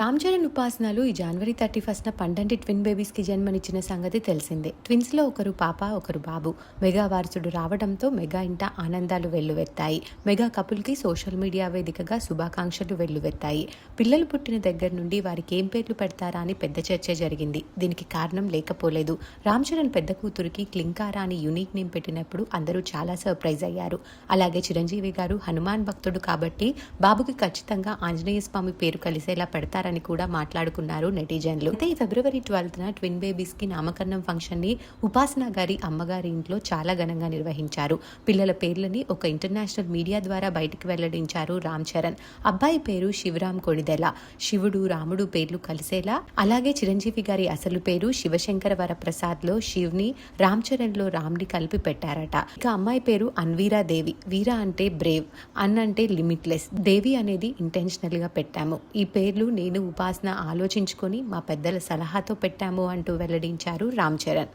రామ్ చరణ్ ఉపాసనలు ఈ జనవరి థర్టీ ఫస్ట్న పండంటి ట్విన్ బేబీస్కి జన్మనిచ్చిన సంగతి తెలిసిందే. ట్విన్స్లో ఒకరు పాప ఒకరు బాబు. మెగా వారసుడు రావడంతో మెగా ఇంట ఆనందాలు వెల్లువెత్తాయి. మెగా కపుల్కి సోషల్ మీడియా వేదికగా శుభాకాంక్షలు వెల్లువెత్తాయి. పిల్లలు పుట్టిన దగ్గర నుండి వారికి ఏం పేర్లు పెడతారా అని పెద్ద చర్చ జరిగింది. దీనికి కారణం లేకపోలేదు. రామ్ చరణ్ పెద్ద కూతురికి క్లింకారా అని యునిక్ నేమ్ పెట్టినప్పుడు అందరూ చాలా సర్ప్రైజ్ అయ్యారు. అలాగే చిరంజీవి గారు హనుమాన్ భక్తుడు కాబట్టి బాబుకి ఖచ్చితంగా ఆంజనేయ స్వామి పేరు కలిసేలా పెడతారని కూడా మాట్లాడుకున్నారు నెటిజన్లు. అయితే ఫిబ్రవరి ట్వెల్త్న ట్విన్ బేబీస్కి నామకరణం ఫంక్షన్ని ఉపాసన గారి అమ్మగారి ఇంట్లో చాలా ఘనంగా నిర్వహించారు. పిల్లల పేర్లని ఒక ఇంటర్నేషనల్ మీడియా ద్వారా బయటికి వెల్లడించారు రామ్ చరణ్. అబ్బాయి పేరు శివరామ్ కొణిదెల. శివుడు రాముడు పేర్లు కలిసేలా అలాగే చిరంజీవి గారి అసలు పేరు శివశంకర వరప్రసాద్లో శివ్ని రామ్ చరణ్లో రామ్ని కలిపి పెట్టారట. ఇక అమ్మాయి పేరు అన్వీరా దేవి. వీరా అంటే బ్రేవ్ అన్ అంటే లిమిట్లెస్. దేవి అనేది ఇంటెన్షనల్గా పెట్టాము. ఈ పేర్లు నేను ఉపాసన ఆలోచించుకొని మా పెద్దల సలహాతో పెట్టాము అంటూ వెల్లడించారు రామ్ చరణ్.